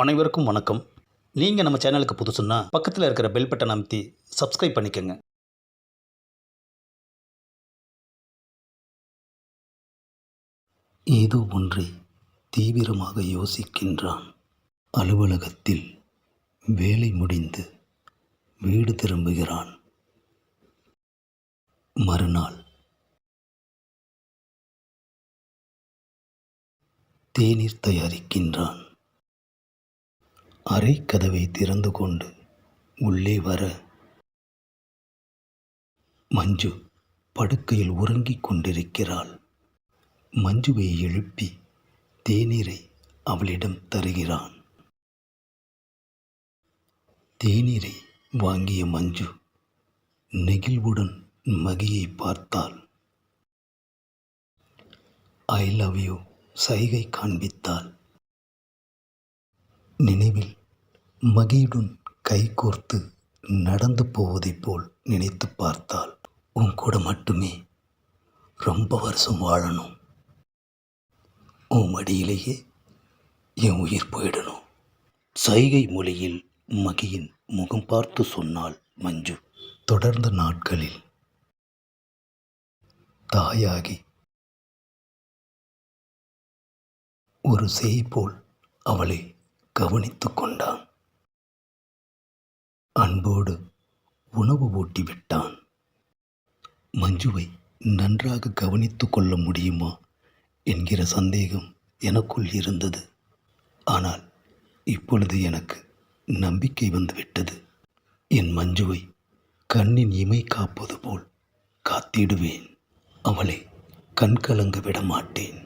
அனைவருக்கும் வணக்கம். நீங்கள் நம்ம சேனலுக்கு புதுசுன்னா பக்கத்தில் இருக்கிற பெல் பட்டன் அமைத்தி சப்ஸ்கிரைப் பண்ணிக்கோங்க. ஏதோ ஒன்றை தீவிரமாக யோசிக்கின்றான். அலுவலகத்தில் வேலை முடிந்து வீடு திரும்புகிறான். மறுநாள். தேநீர் தயாரிக்கின்றான். அறை கதவை திறந்து கொண்டு உள்ளே வர. மஞ்சு படுக்கையில் உறங்கிக் கொண்டிருக்கிறாள். மஞ்சுவை எழுப்பி தேநீரை அவளிடம் தருகிறான். தேநீரை வாங்கிய மஞ்சு நெகிழ்வுடன் மகியை பார்த்தாள். ஐ லவ் யூ சைகை காண்பித்தாள். நினைவில் மகியுடன் கைகோர்த்து நடந்து போவதைப் போல் நினைத்து பார்த்தால் உன் கூட மட்டுமே ரொம்ப வருஷம் வாழணும். உன் மடியிலேயே என் உயிர் போயிடணும். சைகை மொழியில் மகியின் முகம் பார்த்து சொன்னால் மஞ்சு. தொடர்ந்த நாட்களில் தாயாகி ஒரு செய் போல் அவளை கவனித்து கொண்டான். அன்போடு உணவு ஊட்டிவிட்டான். மஞ்சுவை நன்றாக கவனித்து கொள்ள முடியுமா என்கிற சந்தேகம் எனக்குள் இருந்தது. ஆனால் இப்பொழுது எனக்கு நம்பிக்கை வந்துவிட்டது. என் மஞ்சுவை கண்ணின் இமை காப்பது போல் காத்திடுவேன். அவளை கண்கலங்க விட மாட்டேன்